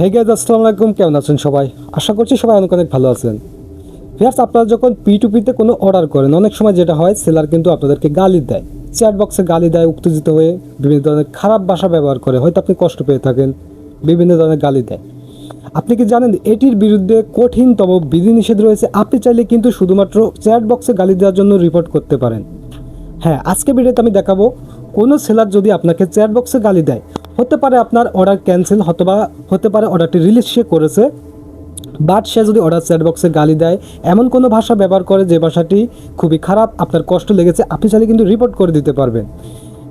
Hey guys আসসালামু আলাইকুম। কেমন আছেন সবাই? আশা করছি সবাই অনেক অনেক ভালো আছেন। ভিয়ার্স আপনারা যখন পি টু পিতে কোনো অর্ডার করেন, অনেক সময় যেটা হয় সেলার কিন্তু আপনাদেরকে গালি দেয়। চ্যাট বক্সে গালি দেয়, উত্তেজিত হয়ে বিভিন্ন ধরনের খারাপ ভাষা ব্যবহার করে। হয়তো আপনি কষ্ট পেয়ে থাকেন, বিভিন্ন ধরনের গালি দেয়। আপনি কি জানেন, এটির বিরুদ্ধে কঠিনতম বিধিনিষেধ রয়েছে? আপনি চাইলে কিন্তু শুধুমাত্র চ্যাট বক্সে গালি দেওয়ার জন্য রিপোর্ট করতে পারেন। হ্যাঁ আজকে ভিডিওতে আমি দেখাবো, কোনো সেলার যদি আপনাকে চ্যাট বক্সে গালি দেয় হতে পারে আপনার অর্ডার ক্যান্সেল অথবা হতে পারে অর্ডারটি রিলিজ সে করেছে বাট সে যদি অর্ডার চ্যাট বক্সে গালি দেয়, এমন কোনো ভাষা ব্যবহার করে যে ভাষাটি খুবই খারাপ, আপনার কষ্ট লেগেছে, আপনি চাইলে কিন্তু রিপোর্ট করে দিতে পারবেন।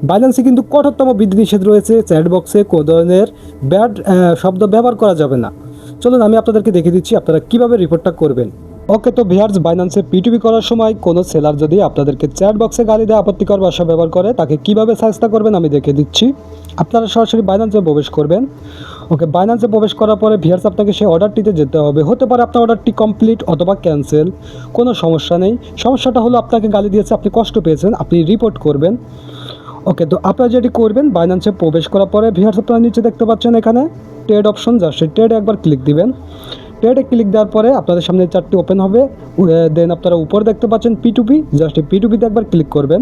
বাইন্যান্সে কিন্তু কঠোরতম বিধি নিষেধ রয়েছে চ্যাট বক্সে কোনো ধরনের ব্যাড শব্দ ব্যবহার করা যাবে না। চলুন আমি আপনাদেরকে দেখিয়ে দিচ্ছি আপনারা কীভাবে রিপোর্টটা করবেন। ওকে, তো ভিয়ার্স বাইন্যান্সে পিটুপি করার সময় কোনো সেলার যদি আপনাদেরকে চ্যাট বক্সে গালি দেয়, আপত্তিকর ভাষা ব্যবহার করে, তাকে কীভাবে সাহায্য করবেন আমি দেখে দিচ্ছি। আপনারা সরাসরি বাইন্যান্সে প্রবেশ করবেন। ওকে বাইন্যান্সে প্রবেশ করার পরে ভিয়ার্স, আপনাকে সেই অর্ডারটিতে যেতে হবে। হতে পারে আপনার অর্ডারটি কমপ্লিট অথবা ক্যান্সেল কোনো সমস্যা নেই। সমস্যাটা হলো আপনাকে গালি দিয়েছে, আপনি কষ্ট পেয়েছেন, আপনি রিপোর্ট করবেন। ওকে তো আপনারা যেটি করবেন বাইন্যান্সে প্রবেশ করার পরে ভিয়ার্স, আপনারা নিচে দেখতে পাচ্ছেন এখানে ট্রেড অপশন জাস্ট ট্রেডে একবার ক্লিক দিবেন। ট্রেডে ক্লিক দেওয়ার পরে আপনাদের সামনে চারটি ওপেন হবে। দেন আপনারা উপরে দেখতে পাচ্ছেন P to P just P to পিতে একবার ক্লিক করবেন।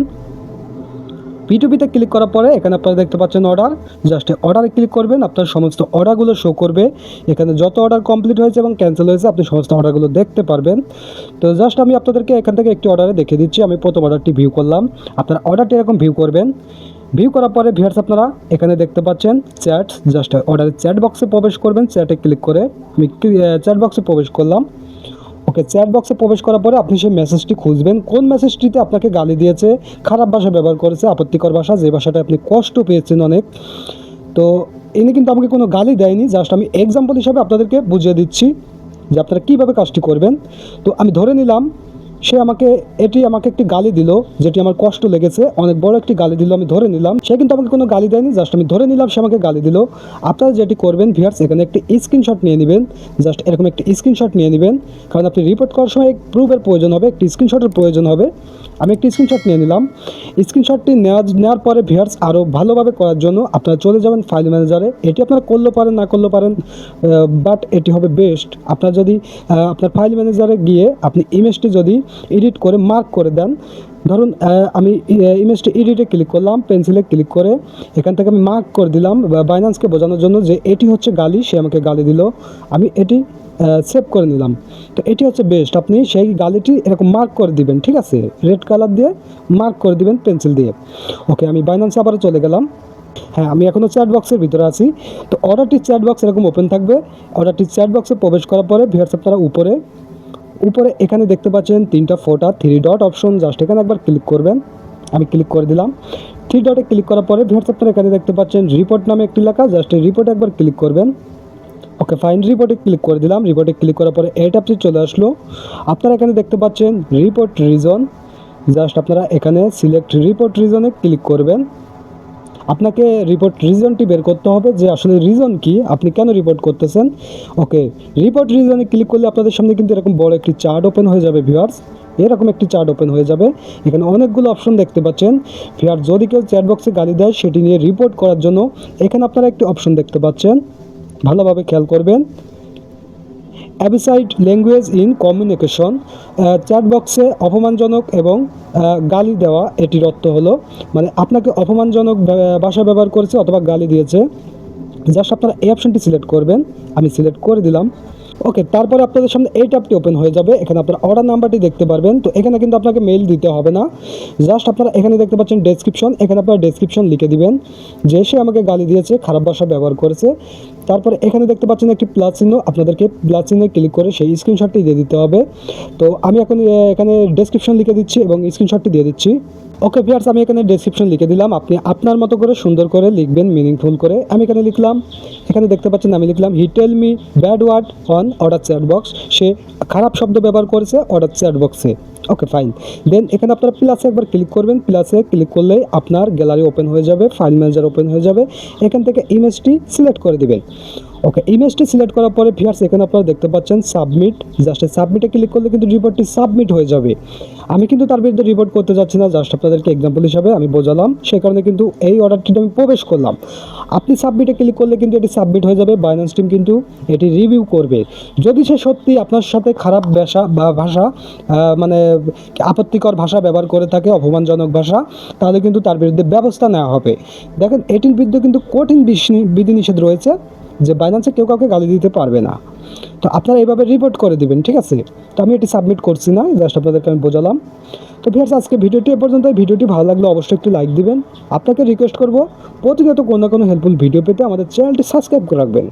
পি টু পিতে ক্লিক করার পরে এখানে আপনারা দেখতে পাচ্ছেন অর্ডার জাস্ট অর্ডারে ক্লিক করবেন, আপনার সমস্ত অর্ডারগুলো শো করবে। এখানে যত অর্ডার কমপ্লিট হয়েছে এবং ক্যান্সেল হয়েছে, আপনি সমস্ত অর্ডারগুলো দেখতে পারবেন। তো জাস্ট আমি আপনাদেরকে এখান থেকে একটি অর্ডারে দেখিয়ে দিচ্ছি। আমি প্রথম অর্ডারটি ভিউ করলাম। আপনার অর্ডারটি এরকম ভিউ করবেন। ভিউ করার পরে ভিউয়ার্স আপনারা এখানে দেখতে পাচ্ছেন চ্যাট জাস্ট অর্ডারের চ্যাট বক্সে প্রবেশ করবেন। চ্যাটে ক্লিক করে আমি চ্যাট বক্সে প্রবেশ করলাম। ওকে চ্যাট বক্সে প্রবেশ করার পরে আপনি সেই মেসেজটি খুঁজবেন। কোন মেসেজটিতে আপনাকে গালি দিয়েছে, খারাপ ভাষা ব্যবহার করেছে, আপত্তিকর ভাষা, যে ভাষাটা আপনি কষ্ট পেয়েছেন অনেক। তো ইনি কিন্তু আমাকে কোনো গালি দেয়নি জাস্ট আমি এক্সাম্পল হিসাবে আপনাদেরকে বুঝিয়ে দিচ্ছি যে আপনারা কীভাবে কাজটি করবেন। তো আমি ধরে নিলাম সে আমাকে, এটি আমাকে একটি গালি দিল, যেটি আমার কষ্ট লেগেছে। অনেক বড় একটি গালি দিল, আমি ধরে নিলাম। সে কিন্তু আমাকে কোনো গালি দেয়নি জাস্ট আমি ধরে নিলাম সে আমাকে গালি দিল। আপনারা যেটি করবেন ভিয়ার্স এখানে একটি স্ক্রিনশট নিয়ে নেবেন। জাস্ট এরকম একটি স্ক্রিনশট নিয়ে নেবেন। কারণ আপনি রিপোর্ট করার সময় প্রুফের প্রয়োজন হবে, একটি স্ক্রিনশটের প্রয়োজন হবে। আমি একটি স্ক্রিনশট নিয়ে নিলাম। স্ক্রিনশটটি নেওয়া নেওয়ার পরে ভিয়ার্স আরও ভালোভাবে করার জন্য আপনারা চলে যাবেন ফাইল ম্যানেজারে এটি আপনারা করলেও পারেন, না করলেও পারেন বাট এটি হবে বেস্ট আপনার যদি আপনার ফাইল ম্যানেজারে গিয়ে আপনি ইমেজটি যদি এডিট করে মার্ক করে দেন। ধরুন আমি ইমেজটি এডিটে ক্লিক করলাম পেন্সিলে ক্লিক করে, এখান থেকে আমি মার্ক করে দিলাম বাইন্যান্সকে বোঝানোর জন্য যে এটি হচ্ছে গালি, সে আমাকে গালি দিল। আমি এটি সেভ করে নিলাম। তো এটি হচ্ছে বেস্ট আপনি সেই গালিটি এরকম মার্ক করে দিবেন, ঠিক আছে? রেড কালার দিয়ে মার্ক করে দিবেন পেন্সিল দিয়ে। ওকে আমি বাইন্যান্সে আবার চলে গেলাম। হ্যাঁ আমি এখনও চ্যাট বক্সের ভিতরে আছি। তো অর্ডারটি চ্যাট বক্স এরকম ওপেন থাকবে। অর্ডারটি চ্যাট বক্সে প্রবেশ করার পরে ভিয়ার্স আপনারা উপরে উপরে এখানে দেখতে পাচ্ছেন তিনটা ফোটা থ্রি ডট অপশন জাস্ট এখানে একবার ক্লিক করবেন। আমি ক্লিক করে দিলাম। থ্রি ডটে ক্লিক করার পরে ভিয়ার্স আপনারা এখানে দেখতে পাচ্ছেন রিপোর্ট নামে একটি লেখা জাস্ট রিপোর্টে একবার ক্লিক করবেন। ওকে ফাইন রিপোর্টে ক্লিক করে দিলাম। রিপোর্টে ক্লিক করার পরে এটা আপনি চলে আসলো। আপনারা এখানে দেখতে পাচ্ছেন রিপোর্ট রিজন জাস্ট আপনারা এখানে সিলেক্ট রিপোর্ট রিজনে ক্লিক করবেন। আপনাকে রিপোর্ট রিজনটি বের করতে হবে যে আসলে রিজন কি, আপনি কেন রিপোর্ট করতেছেন? ওকে রিপোর্ট রিজনে ক্লিক করলে আপনাদের সামনে কিন্তু এরকম বড় একটি চার্ট ওপেন হয়ে যাবে ভিউয়ার্স এরকম একটি চার্ট ওপেন হয়ে যাবে। এখানে অনেকগুলো অপশন দেখতে পাচ্ছেন। ভিউয়ার যদি কেউ চ্যাট বক্সে গালি দেয়, সেটি নিয়ে রিপোর্ট করার জন্য এখানে আপনারা একটি অপশন দেখতে পাচ্ছেন। ভালোভাবে খেয়াল করবেন। Abusive language in communication chat বক্সে অপমানজনক এবং গালি দেওয়া, এটির অর্থ হলো মানে আপনাকে অপমানজনক ভাষা ব্যবহার করেছে অথবা গালি দিয়েছে, জাস্ট আপনারা এই অপশানটি সিলেক্ট করবেন, আমি সিলেক্ট করে দিলাম। ওকে, তারপরে আপনাদের সামনে এই ট্যাবটি ওপেন হয়ে যাবে। এখানে আপনারা অর্ডার নাম্বারটি দেখতে পারবেন। তো এখানে কিন্তু আপনাকে মেইল দিতে হবে না। জাস্ট আপনারা এখানে দেখতে পাচ্ছেন ডেসক্রিপশন এখানে আপনারা ডেসক্রিপশন লিখে দিবেন। যে সে আমাকে গালি দিয়েছে, খারাপ ভাষা ব্যবহার করেছে। তারপরে এখানে দেখতে পাচ্ছেন একটি প্লাস চিহ্ন। আপনাদেরকে প্লাস চিহ্নে ক্লিক করে সেই স্ক্রিনশটটি দিয়ে দিতে হবে। তো আমি এখন এখানে ডেসক্রিপশন লিখে দিচ্ছি এবং স্ক্রিনশটটি দিয়ে দিচ্ছি। ওকে ভিয়ার্স আমি এখানে ডেসক্রিপশন লিখে দিলাম। আপনি আপনার মতো করে সুন্দর করে লিখবেন মিনিংফুল করে। আমি এখানে লিখলাম, এখানে দেখতে পাচ্ছেন, আমি লিখলাম he tell me bad word on order chat box সে খারাপ শব্দ ব্যবহার করেছে অর্ডার চ্যাট বক্সে ওকে ফাইন দেন এখানে আপনারা প্লাসে একবার ক্লিক করবেন। প্লাসে ক্লিক করলেই আপনার গ্যালারি ওপেন হয়ে যাবে ফাইল ম্যানেজার ওপেন হয়ে যাবে। এখান থেকে ইমেজটি সিলেক্ট করে দিবেন। ওকে ইমেজটি সিলেক্ট করার পরে ভিউয়ার্স এখানে আপনারা দেখতে পাচ্ছেন সাবমিট জাস্ট সাবমিটে ক্লিক করলে কিন্তু রিপোর্টটি সাবমিট হয়ে যাবে। আমি কিন্তু তার বিরুদ্ধে রিপোর্ট করতে যাচ্ছি না জাস্ট আপনাদেরকে এক্সাম্পল হিসাবে আমি বোঝালাম সেই কারণে কিন্তু এই অর্ডারটিতে আমি প্রবেশ করলাম। আপনি সাবমিটে ক্লিক করলে কিন্তু এটি সাবমিট হয়ে যাবে বাইন্যান্স টিম কিন্তু এটি রিভিউ করবে। যদি সে সত্যি আপনার সাথে খারাপ ভাষা বা ভাষা মানে আপত্তিকর ভাষা ব্যবহার করে থাকে, অপমানজনক ভাষা, তাহলে কিন্তু তার বিরুদ্ধে ব্যবস্থা নেওয়া হবে। দেখেন, এটির বিরুদ্ধে কিন্তু কঠিন বিধিনিষেধ রয়েছে, যে বাইন্যান্সে কেউ কাউকে গালি দিতে পারবে না। তো আপনারা এইভাবে রিপোর্ট করে দেবেন, ঠিক আছে? তো আমি এটি সাবমিট করছি না জাস্ট আপনাদেরকে আমি বোঝালাম। তো ভিয়ার্স আজকে ভিডিওটি এ পর্যন্ত ভিডিওটি ভালো লাগলে অবশ্যই একটু লাইক দিবেন। আপনাকে রিকোয়েস্ট করব প্রতিনিয়ত কোনো না কোনো হেল্পফুল ভিডিও পেতে আমাদের চ্যানেলটি সাবস্ক্রাইব করে রাখবেন।